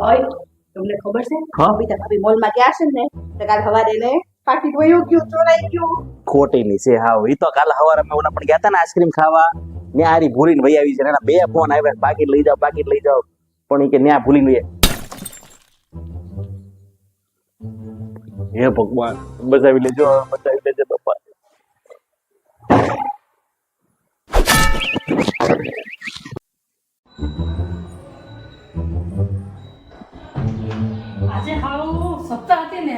ઓય તમને ખબર છે? હા? બબીતા ભાભી મોલમાં ગયા છે ને તો કાલ સવારે એને પાકીટ ગયું ગયું ચોરાઈ ગયું ખોટી ની છે હાવ એ તો કાલ સવારે અમે ઓલા પણ ગયા હતા ને આઈસ્ક્રીમ ખાવા. ત્યાં આરી ભૂલીને ભાઈ આવી છે ને એના બે ફોન આવ્યા પાકીટ લઈ જાઓ પાકીટ લઈ જાઓ. પણ એ કે ન્યા ભૂલીને હે ભગવાન બચાવી લેજો બચાવી લેજો બાપા આજે સપ્તાહ હતી ને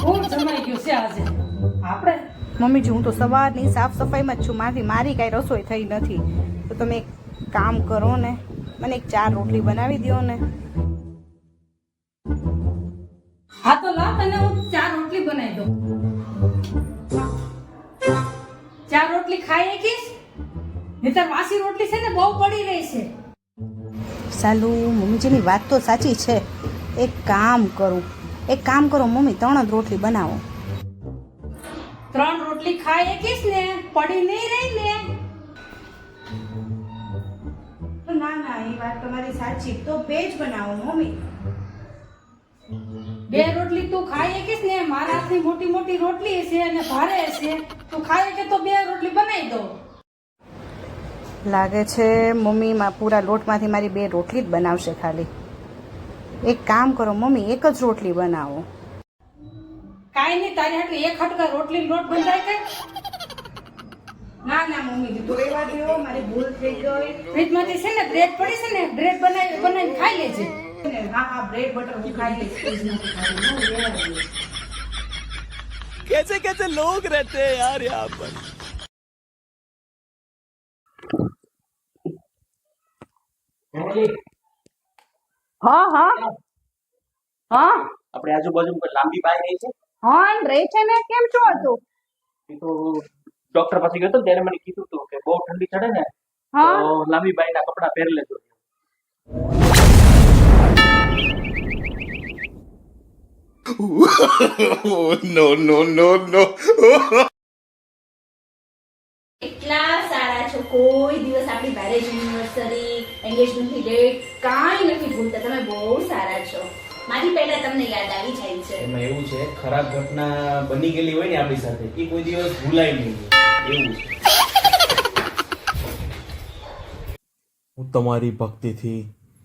ખૂબ જમાઈ ગયું છે આજે. આપણે? મમ્મીજી હું તો સવારની સાફ સફાઈમાં જ છું. મારી મારી કાંઈ રસોઈ થઈ નથી. તો તમે એક કામ કરો ને. મને એક ચાર રોટલી બનાવી દો ને. હા તો લા તને હું ચાર રોટલી બનાવી દઉં. ચાર રોટલી ખાઈ એકીશ નહીતર વાસી રોટલી છે ને બહુ પડી રહી છે. સાલું મમ્મીજીની વાત તો સાચી છે. એક કામ કરું. એક કામ કરો મમ્મી ત્રણ જ રોટલી બનાવો. ત્રણ રોટલી ખાઈ એકીશ ને? પડી નહીં રહી ને? ના ના એ વાત તમારી સાચી. તો બે જ બનાવો મમ્મી. બે રોટલી તું ખાઈ એકીશ ને? મારા હાથની મોટી મોટી રોટલી છે અને ભારે છે તું ખાઈ કે તો બે રોટલી બનાવી દો. લાગે છે મમ્મી પૂરા લોટમાંથી મારી બે રોટલી જ બનાવશે ખાલી. એક કામ કરો મમ્મી એક જ રોટલી બનાવો કાંઈ નહીં તારી હાટલી એક હટકા રોટલી લોટ બંધાય કે ના ના મમ્મી તો રહેવા દો મારી ભૂલ થઈ ગઈ ફ્રીજમાંથી છે ને બ્રેડ પડી છે ને બ્રેડ બનાવી બનાવીને ખાઈ લેજે હા હા બ્રેડ બટર હું ખાઈ લઈશ ફ્રીજમાંથી ખાઈ લઉં, રહેવા દો. कैसे कैसे लोग रहते हैं यार यहाँ पर હા હા. હા. આપણે આજુબાજુ કોઈ લાંબી બાઈ રહી છે? હા ને રહે છે ને. કેમ છો હતું? એ તો ડોક્ટર પાસે ગયો હતો ત્યારે મને કીધું હતું કે બહુ ઠંડી ચડે ને હા. તો લાંબી બાઈ ના કપડા પહેરી લેજો. નો નો નો નો એટલા સારા છો કોઈ દિવસ આપણી મેરેજ એનિવર્સરી એન્ગેજમેન્ટની ડેટ કાંઈ નથી ભૂલતા તમે બહુ સારા છો. મારી પહેલા તમને યાદ આવી જાય છે. એમાં એવું છે ખરાબ ઘટના બની ગયેલી હોય ને આપણી સાથે એ કોઈ દિવસ ભૂલાય નહીં. એવું છે. હું તમારી ભક્તિથી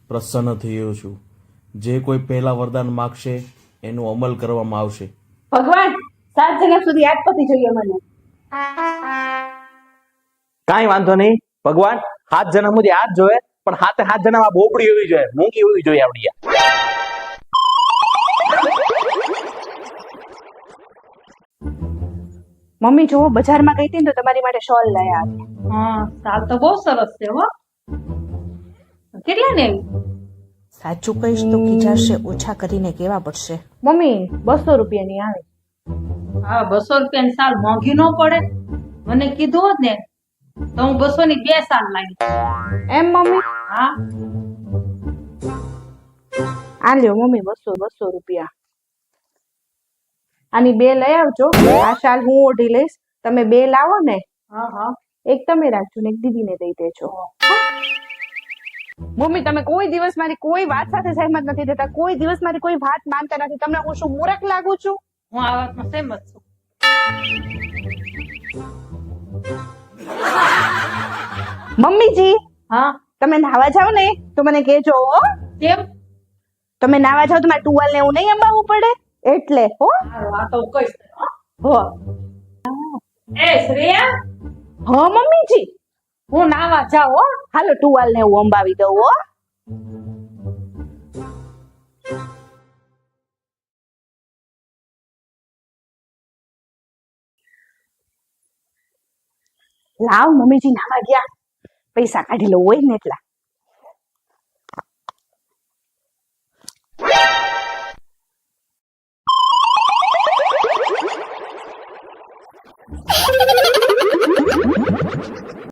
પ્રસન્ન થયો છું. જે કોઈ પહેલા વરદાન માગશે એનો અમલ કરવામાં આવશે. ભગવાન સાત જણા સુધી પતી જોઈએ મને. કાંઈ વાંધો નહીં. ભગવાન હાથ જણા મુજે હાથ જોવે પણ હાથે હાથ જણામાં બોપડી હોવી જોઈએ મૂંગી હોવી જોઈએ આપડી મમ્મી જો બજારમાં ગઈ હતી ને તો તમારી માટે શોલ લઈ આવી. હા સાલ તો બહુ સરસ છે હો. કેટલા ને સાચું કહીશ તો ખીજાશે ઓછા કરીને કેવા પડશે? મમ્મી બસો રૂપિયાની આવે. હા બસો રૂપિયાની સાલ મોંઘી ન પડે. મને કીધું હોત ને તો હું બસો ની બે સાલ લાગી. એમ મમ્મી? હા. આ લ્યો મમ્મી બસો બસો રૂપિયા. આની બે લઈ આવજો. આ શાલ હું ઓઢી લઈશ. તમે બે લાવો ને. એક તમે રાખજો ને એક દીદીને દઈ દેજો. મમ્મી તમે કોઈ દિવસ મારી કોઈ વાત સાથે સહેમત નથી થતા. કોઈ દિવસ મારી કોઈ વાત માનતા નથી. તમને હું શું મૂરખ લાગુ છું? હું આ વાતમાં સહેમત છું. મમ્મીજી હા. તમે નાવા જાઓ ને તો મને કહેજો હો. કેમ? તમે નાવા જાઓ તો મારે ટુવાલ ને એવું નહીં અંબાવવું પડે? એટલે હો. આ તો કઈશ. હો. એ શ્રેયા? હો મમ્મીજી. હું નાવા જાઉં હો. હાલો ટુવાલ ને એવું અંબાવી દઉં હો. લાવ મમ્મીજી નાવા ગયા. પૈસા કાઢી લઉં હોય ને એટલા